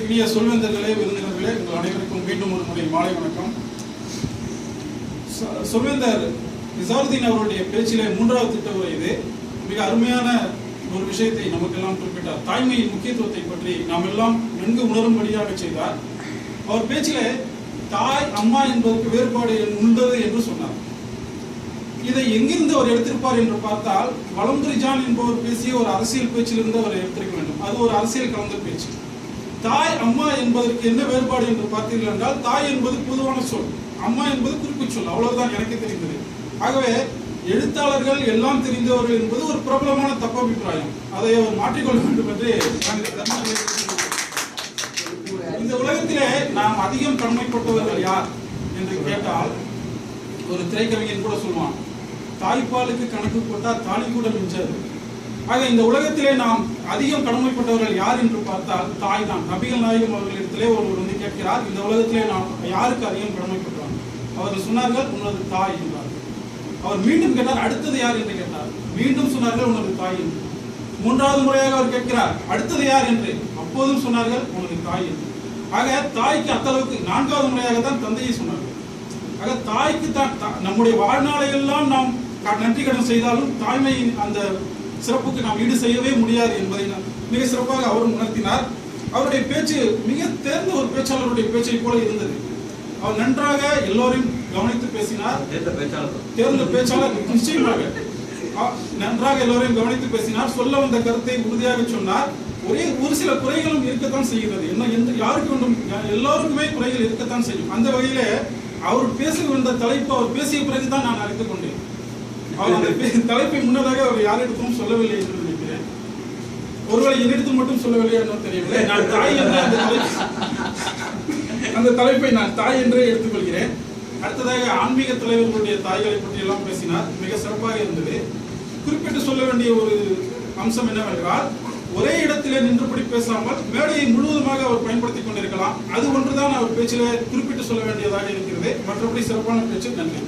இனிய சொல்வேந்தர்களே விருந்தினர்களே உங்கள் அனைவருக்கும் மீண்டும் ஒரு முறை மாலை வணக்கம். சொ- சொல்வேந்தர் நிசாருதீன் அவருடைய பேச்சிலே மூன்றாவது திட்ட உரை இது. மிக அருமையான ஒரு விஷயத்தை நமக்கெல்லாம் குறிப்பிட்டார். தாய்மையின் முக்கியத்துவத்தை பற்றி நாம் எல்லாம் நன்கு உணரும்படியாக செய்தார். அவர் பேச்சிலே தாய் அம்மா என்பதற்கு வேறுபாடு உண்டது என்று சொன்னார். இதை எங்கிருந்து அவர் எடுத்திருப்பார் என்று பார்த்தால் வளம்புரிஜான் என்பவர் பேசிய ஒரு அரசியல் பேச்சிலிருந்து அவர் எடுத்திருக்க வேண்டும். அது ஒரு அரசியல் கலந்த பேச்சு. தாய் அம்மா என்பதற்கு என்ன வேறுபாடு என்று பார்த்தீர்கள் என்றால் தாய் என்பது பொதுவான சொல். அம்மா என்பது குறிப்பு சொல். அவ்வளவுதான் எனக்கு தெரிந்தது. ஆகவே எழுத்தாளர்கள் எல்லாம் தெரிந்தவர்கள் என்பது ஒரு பிரபலமான தப்பபிப்பிராயம். அதை அவர் மாற்றிக்கொள்ள வேண்டும் என்று இந்த உலகத்திலே நாம் அதிகம் கடமைப்பட்டவர்கள் யார் என்று கேட்டால் ஒரு திரைக்கவிஞன் கூட சொல்லுவான் தாய்ப்பாலுக்கு கணக்கு போட்டால் தாலி கூட மிஞ்சாது. ஆக இந்த உலகத்திலே நாம் அதிகம் கடமைப்பட்டவர்கள் யார் என்று பார்த்தால் தாய் தான் நபிகள் நாயகம் அவர்களிடத்திலே ஒருவர் வந்து கேட்கிறார் இந்த உலகத்திலே நாம் யாருக்கு அதிகம் கடமைப்பட்டோம்? அவர்கள் சொன்னார்கள் உனது தாய் என்றார். அவர் மீண்டும் கேட்டார் அடுத்தது யார்? என்று கேட்டார். மீண்டும் சொன்னார்கள் உனது தாய் என்று. மூன்றாவது முறையாக அவர் கேட்கிறார் அடுத்தது யார்? என்று. அப்போதும் சொன்னார்கள் உனது தாய் என்று. ஆக தாய்க்கு அத்தளவுக்கு நான்காவது முறையாக தான் தந்தையை சொன்னார்கள். ஆக தாய்க்கு தான் தா- நம்முடைய வாழ்நாளையெல்லாம் நாம் நன்றி கடன் செய்தாலும் தாய்மையின் அந்த சிறப்புக்கு நாம் ஈடு செய்யவே முடியாது என்பதை மிக சிறப்பாக அவர் உணர்த்தினார். அவருடைய பேச்சு மிக தேர்ந்த ஒரு பேச்சாளருடைய பேச்சை போல இருந்தது. அவர் நன்றாக எல்லோரையும் கவனித்து பேசினார். தேர்ந்த பேச்சாளர். தேர்ந்த பேச்சாளர் நிச்சயமாக. நன்றாக எல்லோரையும் கவனித்து பேசினார். சொல்ல வந்த கருத்தை உறுதியாக சொன்னார். ஒரே ஒரு சில குறைகளும் இருக்கத்தான் செய்கிறது. என்ன எந்த யாருக்கு வேண்டும்? எல்லோருக்குமே குறைகள் இருக்கத்தான் செய்யும். அந்த வகையிலே அவர் பேச வந்த தலைப்பு அவர் பேசிய பிறகுதான் நான் அறிந்து கொண்டேன். அவர் அந்த தலைப்பை முன்னதாக அவர் யாரிடத்தும் சொல்லவில்லை என்று நினைக்கிறேன். ஒருவேளை என்னிடத்தில் மட்டும் சொல்லவில்லை என்று தெரியவில்லை. நான் தாய் என்ற அந்த தலைப்பு அந்த தலைப்பை நான் தாய் என்றே எடுத்துக்கொள்கிறேன். அடுத்ததாக ஆன்மீக தலைவர்களுடைய தாய்களை பற்றி எல்லாம் பேசினார். மிக சிறப்பாக இருந்தது. குறிப்பிட்டு சொல்ல வேண்டிய ஒரு அம்சம் என்னவென்றால் ஒரே இடத்திலே நின்றுபடி பேசாமல் மேடையை முழுவதுமாக அவர் பயன்படுத்திக் கொண்டிருக்கலாம். அது ஒன்றுதான் அவர் பேச்சிலே குறிப்பிட்டு சொல்ல வேண்டியதாக இருக்கிறது. மற்றபடி சிறப்பான பேச்சு நன்றி.